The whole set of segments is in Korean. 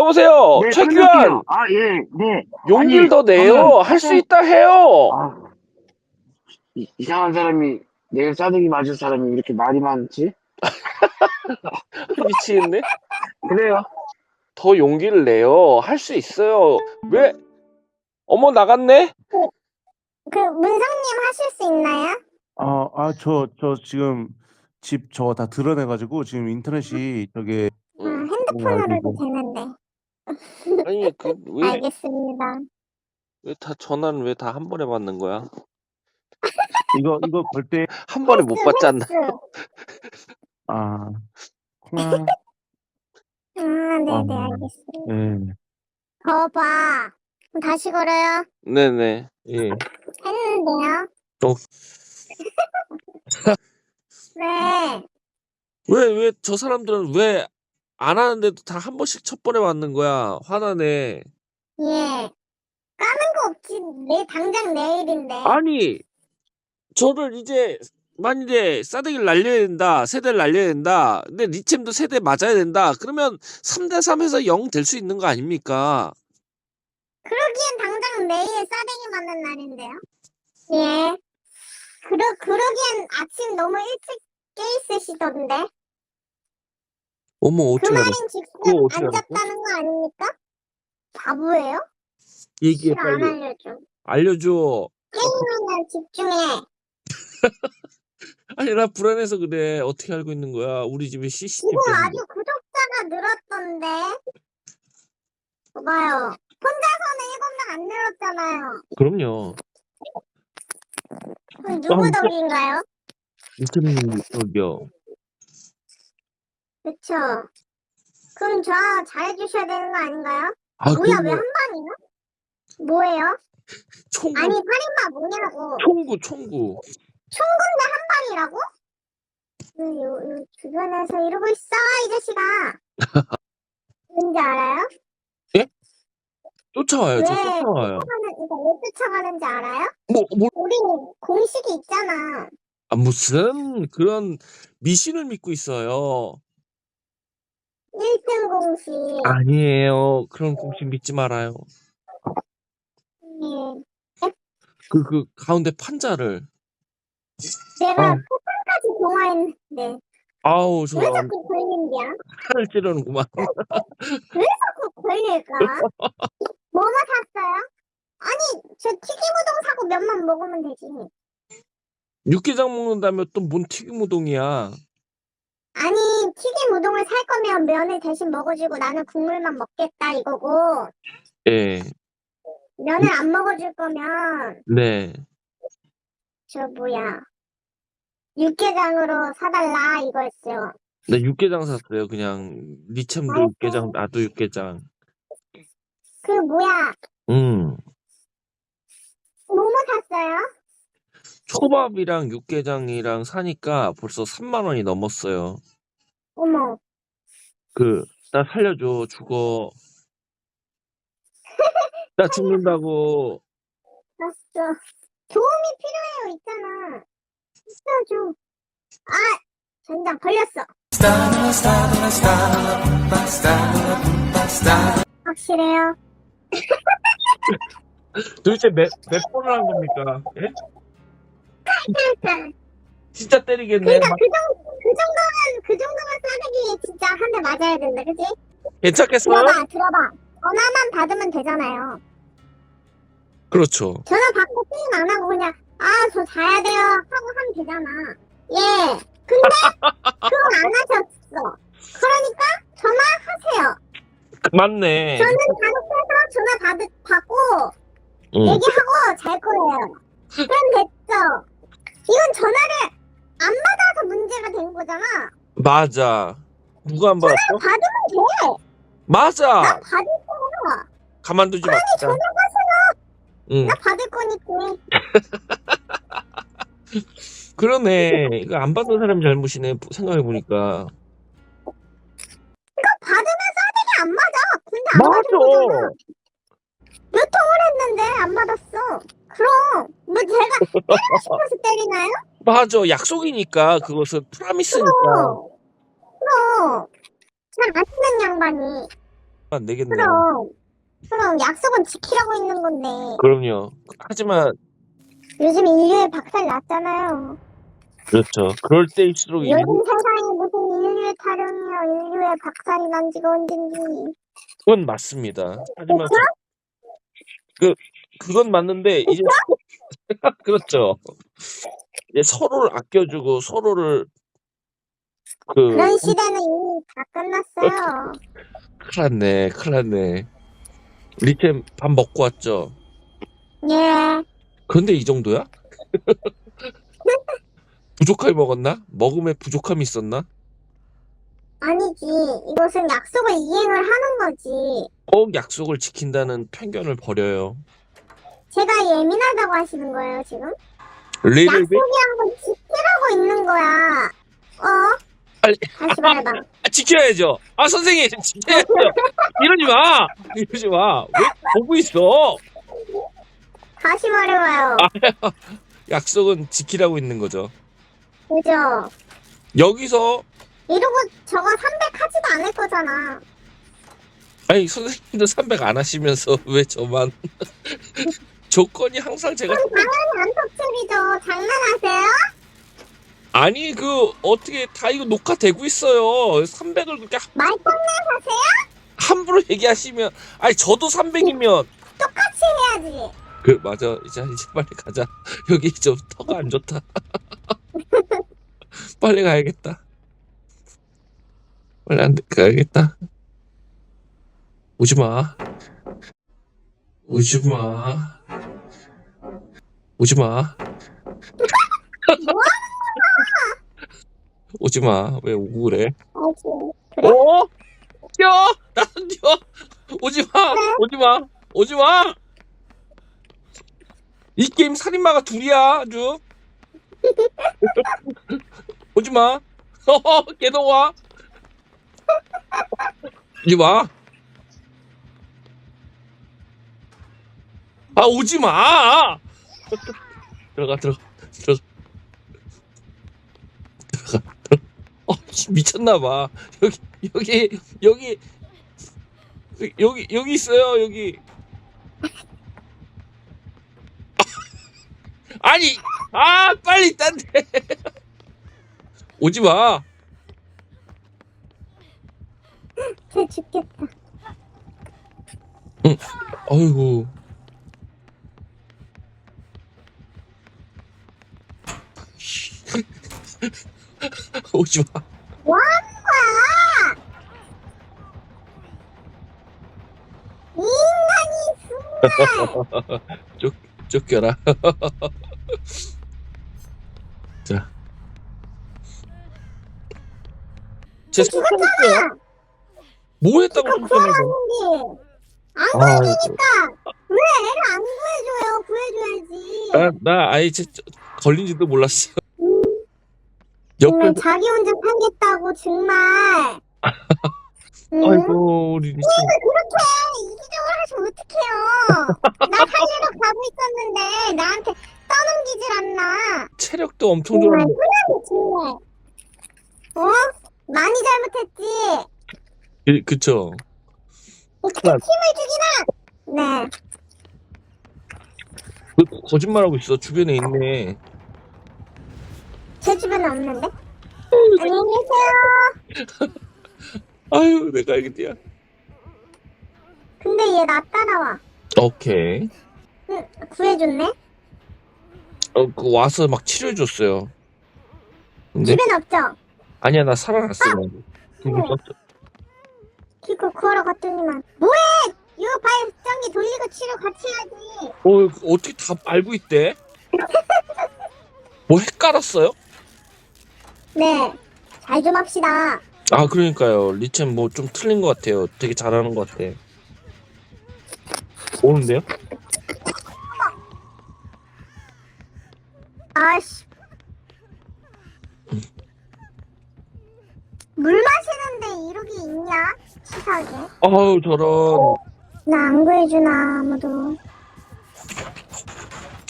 여보세요. 네, 최규환. 아, 예, 네. 용기를 아니, 더 내요. 저는 할수 사실- 있다 해요. 아, 이, 이상한 사람이, 내일 싸대기 맞을 사람이 이렇게 말이 많지? 미치겠네. 그래요. 더 용기를 내요. 할 수 있어요. 왜? 어머 나갔네. 그 문성님 하실 수 있나요? 아, 아, 저, 저 지금 집 저거 다 드러내가지고 지금 인터넷이 저게 아, 음, 핸드폰으로도 아이고. 되는데. 아니 그 왜 왜 다 알겠습니다. 전화는 왜다 한 번에 받는 거야? 이거 이거 걸 때 한 번에 못 받지 않나? 아, 콩아, 아, 네네, 아. 알겠습니다. 예. 거봐. 그럼 다시 걸어요. 네네. 예. 했는데요. 또. 네. 왜왜 저 사람들은 왜 안 하는데도 다 한 번씩 첫 번에 받는 거야? 화나네. 예. 까는 거 없지. 내 당장 내일인데. 아니 저를 이제 만일에 싸대기를 날려야 된다 세대를 날려야 된다 근데 리챔도 세대 맞아야 된다 그러면 3대3에서 0 될 수 있는 거 아닙니까 그러기엔 당장 내일 싸대기 맞는 날인데요. 예. 그러, 그러기엔 아침 너무 일찍 깨 있으시던데. 어머 그 어떻게 말인 즉슨 그거 어떻게 안 알았어? 잡다는 거 아닙니까? 바보예요? 얘기해 싫어, 안 빨리 알려줘. 알려줘 게임하면 집중해. 아니 나 불안해서 그래 어떻게 알고 있는 거야 우리 집에 CCTV 지금 아주 구독자가 늘었던데. 봐봐요. 혼자서는 일곱 명 안 늘었잖아요. 그럼요 그럼 누구 아, 덕인가요? 인터넷 저기요 그쵸? 그럼 저 잘해주셔야 되는 거 아닌가요? 아 뭐야, 왜 그럼 한 방이나? 뭐예요? 총구 아니, 살인마 뭐냐고. 총구 총구 총군대 한 방이라고? 그, 요, 요 주변에서 이러고 있어, 이 자식아. 왠지 알아요? 쫓아와요 저 왜? 쫓아와요 쫓아가는, 그러니까 왜 쫓아가는지 알아요? 뭐, 뭐, 우리 공식이 있잖아. 아, 무슨 그런 미신을 믿고 있어요 1등 공식. 아니에요. 그런 공식 믿지 말아요. 예. 그, 그, 가운데 판자를. 내가 아. 포탄까지 동화했는데 아우, 저, 왜 자꾸 걸린디야? 칼을 찌르는구만. 자꾸 걸릴까? 뭐뭐 샀어요? 아니 저 튀김우동 사고 면만 먹으면 되지. 육개장 먹는다며 또 뭔 튀김우동이야. 아니 튀김 우동을 살 거면 면을 대신 먹어주고 나는 국물만 먹겠다 이거고 예, 면을 안 먹어줄 거면 네. 저 뭐야 육개장으로 사달라 이거였어요. 나 육개장 샀어요. 그냥, 리챔도 아이고. 육개장, 나도 육개장. 그 뭐야 음. 뭐뭐 샀어요? 초밥이랑 육개장이랑 사니까 벌써 3만 원이 넘었어요. 어머 그, 나 살려줘. 죽어. 나 죽는다고. 봤어. 도움이 필요해요 있잖아. 있어줘. 아 전장 걸렸어. 확실해요? 도대체 몇, 몇 번을 한 겁니까? 예? 진짜 때리겠네. 그러니까 막 그 정도 그 정도면 그 정도면 싸대기 진짜 한 대 맞아야 된다, 그지? 괜찮겠어요? 들어봐, 들어봐. 전화만 받으면 되잖아요. 그렇죠. 전화 받고 게임 안 하고 그냥 아 저 자야 돼요 하고 하면 되잖아. 예. 근데 그건 안 하셨어. 그러니까 전화하세요. 맞네. 저는 단속해서 전화 받, 받고 응. 얘기하고 잘 거예요. 그럼 됐죠. 이건 전화를 안 받아서 문제가 된 거잖아. 맞아. 누가 안 받았어? 받으면 돼. 나 맞아. 받을 거야. 가만두지 아니 맙시다. 전화 받으면 응. 나 받을 거니까. 그러네. 이거 안 받은 사람이 잘못이네. 생각해 보니까. 받으면 싸대기 안 맞아. 근데 안 받은 거잖아. 몇 통을 했는데 안 받았어. 그럼 뭐 제가 때리고 싶어서 때리나요? 맞아. 약속이니까 그것은 프라미스니까. 그럼 그럼 잘 아시는 양반이 안 되겠네. 그럼 그럼 약속은 지키라고 있는 건데 그럼요. 하지만 요즘 인류의 박살 났잖아요. 그렇죠. 그럴 때일수록 이- 요즘 세상이 무슨 인류의 타령이야 인류의 박살이 난 지가 언젠지. 그건 맞습니다. 하지만 그 그건 맞는데 이제 그렇죠. 이제 서로를 아껴주고 서로를 그 그런 시대는 이미 다 끝났어요. 큰일 났네, 큰일 났네. 리템 밥 먹고 왔죠? 예. 그런데 이 정도야? 부족하게 먹었나? 먹음에 부족함이 있었나? 아니지. 이것은 약속을 이행을 하는 거지. 꼭 약속을 지킨다는 편견을 버려요. 제가 예민하다고 하시는 거예요, 지금? 약속이란 건 지키라고 있는 거야. 어? 빨리- 다시 말해봐. 아, 지켜야죠. 아 선생님 지켜야죠. 이러지 마. 이러지 마. 왜 보고 있어? 다시 말해봐요. 약속은 지키라고 있는 거죠. 그죠? 여기서 이러고 저거 300 하지도 않을 거잖아. 아니 선생님도 300 안 하시면서 왜 저만 조건이 항상 제가 당연히. 장난하세요? 아니 그 어떻게 다 이거 녹화되고 있어요. 300을 그렇게 하- 말장난하세요? 함부로 얘기하시면 아니 저도 300이면 똑같이 해야지. 그 맞아 이제 이제 빨리 가자. 여기 좀 터가 안 좋다. 빨리 가야겠다. 빨리 안 돼, 가야겠다. 오지 마. 오지 마. 오지 마. 오지 마. 왜 오고 그래? 알지. 어? 뛰어! 나도 뛰어! 오지 마! 오지 마! 오지 마! 이 게임 살인마가 둘이야, 아주. 오지 마! 어허, 걔도 와! 오지 마! 아, 오지 마! 들어가, 들어가, 들어가. 들어가, 들어가. 어, 씨, 미쳤나봐. 여기, 여기, 여기, 여기, 여기 있어요, 여기. 아니, 아, 빨리 딴 데. 오지 마. 쟤 죽겠다. 아이고. 오지 마. 뭐 하는 거야? 이 인간이 정말. 쫓겨라. 자. 제 죽었잖아. 뭐 했다고 그거 쫓겨나서. 구하라는데. 안 아이고. 구해주니까. 왜 애를 안 구해줘요? 구해줘야지. 나, 나 아예 제, 걸린지도 몰랐어. 정말 옆에, 자기 혼자 살겠다고 정말. 응? 아이고, 우리 리치. 그렇게 이기적으로 하시면 어떡해요. 나 살리러 가고 있었는데 나한테 떠넘기질 않나. 체력도 엄청 정말 좋았는데. 훈련이 정말. 어? 많이 잘못했지. 그, 그쵸. 어떻게 큰일 팀을 죽이나? 네. 그, 거짓말하고 있어. 주변에 있네. 제 주변에 없는데? 안녕히 계세요. 아유, 내가 알겠디야. 근데 얘 나 따라와. 오케이. 응, 구해줬네? 어, 그 와서 막 치료해줬어요. 근데, 집엔 없죠? 아니야, 나 살아났어. 썼어. 기껏 구하러 갔더니만. 뭐해! 이거 발전기 돌리고 치료 같이 해야지. 어, 어떻게 다 알고 있대? 뭐 헷갈았어요? 네. 잘 좀 합시다. 아, 그러니까요. 리첸 뭐 좀 틀린 것 같아요. 되게 잘하는 것 같아. 오는데요? 아씨. 물 마시는데 이러기 있냐? 치사하게. 아우, 저런. 나 안 구해주나, 아무도.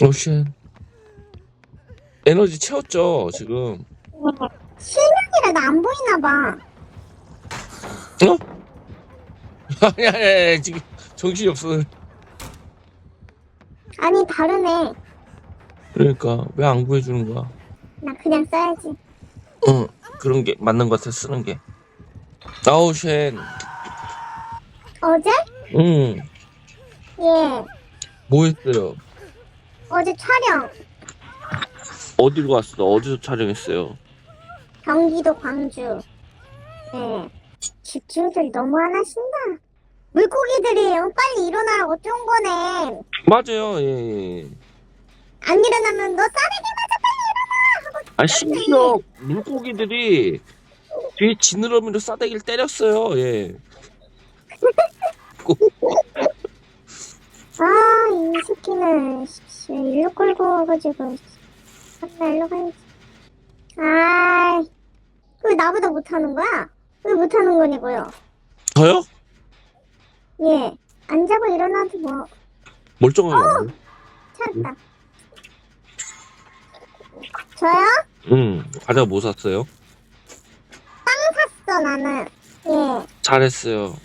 오션. 에너지 채웠죠, 지금. 실명이라 나 안 보이나 봐. 아니 아니 아니 지금 정신이 없어. 아니 다르네. 그러니까 왜 안 구해주는 거야? 나 그냥 써야지. 응 그런 게 맞는 것 같아 쓰는 게. 아우 쉔. 어제? 응. 예. 뭐 했어요? 어제 촬영. 어디로 갔어? 어디서 촬영했어요? 경기도 광주. 예. 집주인들이 너무 하나 신다. 물고기들이에요. 빨리 일어나라고 쫀 거네. 맞아요. 예. 예. 안 일어나면 너 싸대기 맞아 빨리 일어나 하고 아 심지어 물고기들이 뒤에 지느러미로 싸대기를 때렸어요. 예. 아, 이 새끼는, 씨, 일로 끌고 와가지고, 나 일로 가야지. 아, 왜 나보다 못하는 거야? 왜 못하는 거냐고요? 저요? 예, 안 잡아 일어나도 뭐, 멀쩡하게. 찾았다. 저요? 응. 과자 뭐 샀어요? 샀어, 나는. 예, 잘했어요.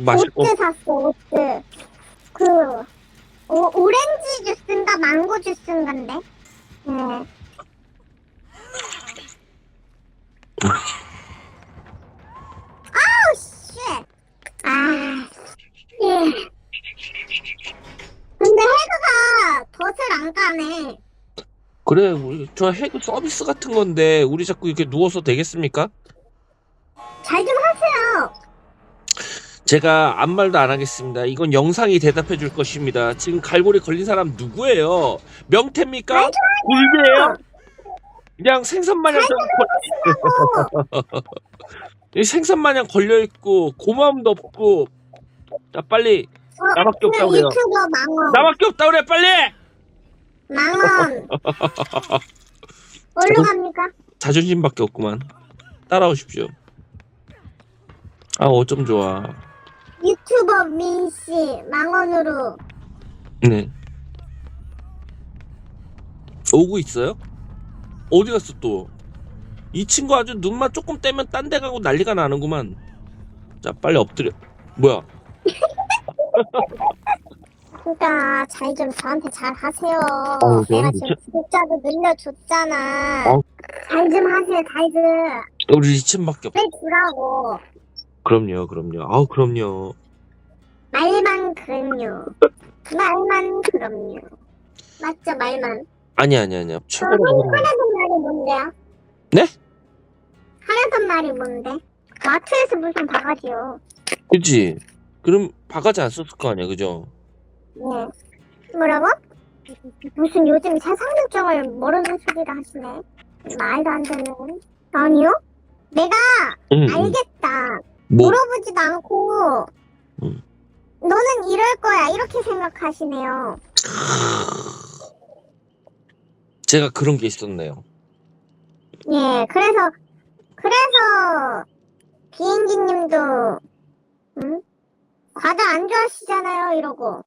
맛있고. 오트 샀어, 오트. 그, 오, 오렌지 주스인가 망고 주스인가인데? 예. 아우, 씨! 아, 예. 근데 헤드가 덫을 안 까네. 그래, 우리 저 해그 서비스 같은 건데 우리 자꾸 이렇게 누워서 되겠습니까? 잘 좀 하세요. 제가 아무 말도 안 하겠습니다. 이건 영상이 대답해 줄 것입니다. 지금 갈고리 걸린 사람 누구예요? 명태입니까? 굴비예요? 그냥 생선 마냥 걸... 이 생선 마냥 걸려 있고 고마움도 없고 자 빨리 어, 나밖에 없다고 그냥 그래요. 유튜버 망원. 나밖에 없다 그래 빨리 망원. 어디로 갑니까? 자존심밖에 없구만 따라오십시오. 아 어쩜 좋아. 유튜버 민씨 망원으로 네. 오고 있어요? 어디 갔어 또? 이 친구 아주 눈만 조금 떼면 딴 데 가고 난리가 나는구만. 자 빨리 엎드려. 뭐야? 그러니까 잘 좀 저한테 잘 하세요. 어우, 내가 저는 지금 진짜- 구독자도 늘려줬잖아. 어우. 잘 좀 하세요, 잘 좀. 우리 이친밖에 없. 왜 주라고. 그럼요, 그럼요. 아우 그럼요. 말만 그럼요. 말만 그럼요. 맞죠, 말만. 아니 아니 아니야. 최고로 그럼. 하려던 말이 뭔데요? 네? 하려던 말이 뭔데? 마트에서 무슨 바가지요. 그지? 그럼 바가지 안 썼을 거 아니야, 그죠? 네. 뭐라고? 무슨 요즘 세상 결정을 모르는 소리를 하시네. 말도 안 되는. 아니요? 내가 응. 응. 알겠다. 뭐? 물어보지도 않고 음. 너는 이럴 거야 이렇게 생각하시네요. 제가 그런 게 있었네요. 예, 그래서 그래서 비행기님도 응? 과자 안 좋아하시잖아요 이러고